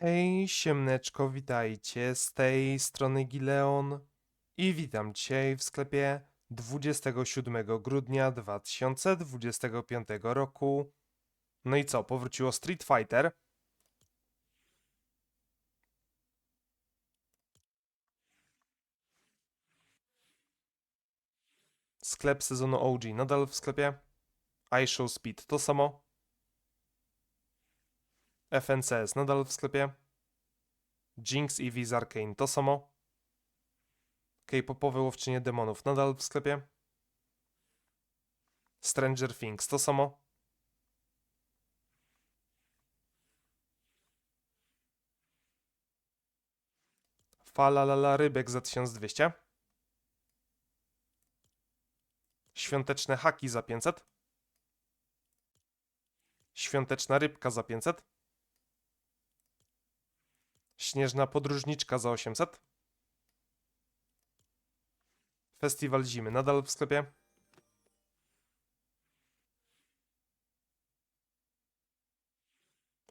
Hej, siemneczko, witajcie. Z tej strony Gileon i witam dzisiaj w sklepie 27 grudnia 2025 roku. No i co, powróciło Street Fighter. Sklep sezonu OG nadal w sklepie. iShow Speed to samo. FNCS nadal w sklepie. Jinx i Arcane to samo. K-popowe łowczynie demonów nadal w sklepie. Stranger Things to samo. Falalala rybek za 1200. Świąteczne haki za 500. Świąteczna rybka za 500. Śnieżna podróżniczka za 800. Festiwal zimy nadal w sklepie.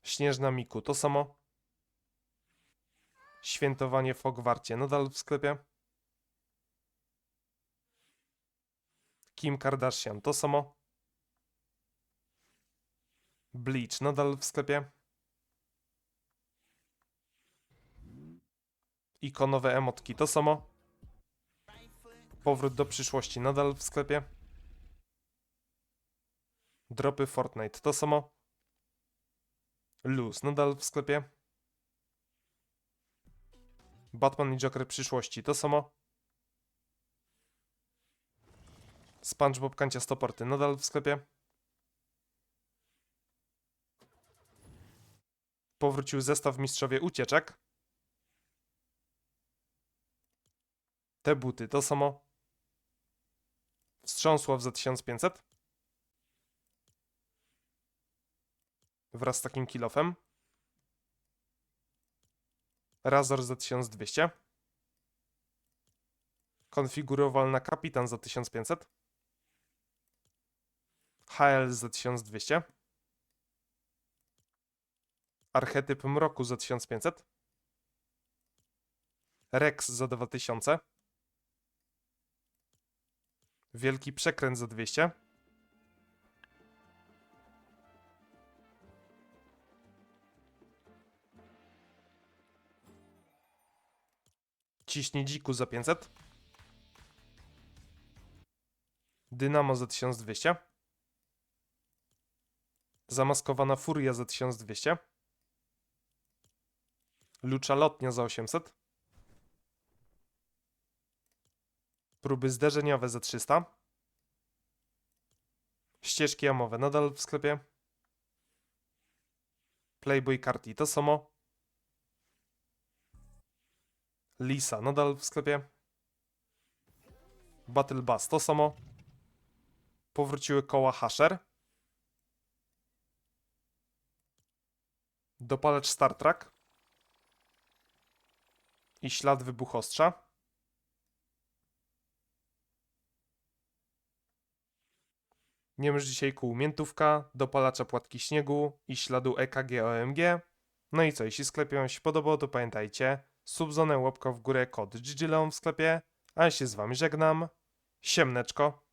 Śnieżna Miku to samo. Świętowanie w Hogwarcie nadal w sklepie. Kim Kardashian to samo. Bleach nadal w sklepie. Ikonowe emotki to samo. Powrót do przyszłości nadal w sklepie. Dropy Fortnite to samo. Luz nadal w sklepie. Batman i Joker przyszłości to samo. SpongeBob Kancia Stoporty nadal w sklepie. Powrócił zestaw Mistrzowie Ucieczek. Te buty to samo. Wstrząsław za 1500. Wraz z takim kilofem. Razor za 1200. Konfigurowalna kapitan za 1500. HL za 1200. Archetyp mroku za 1500. Rex za 2000. Wielki przekręt za 200. Ciśnie dziku za 500. Dynamo za 1200. Zamaskowana furia za 1200. Lucza lotnia za 800. Próby zderzeniowe za 300. Ścieżki amowe nadal w sklepie. Playboy Carti to samo. Lisa nadal w sklepie. Battle Bus to samo. Powróciły koła Hasher. Dopalacz Star Trek. I ślad wybuchostrza. Nie masz dzisiaj kół miętówka, dopalacza płatki śniegu i śladu EKG OMG. No i co, jeśli sklepie wam się podobał, to pamiętajcie, subzonę łapka w górę, kod GGLEON w sklepie, a ja się z wami żegnam. Siemneczko.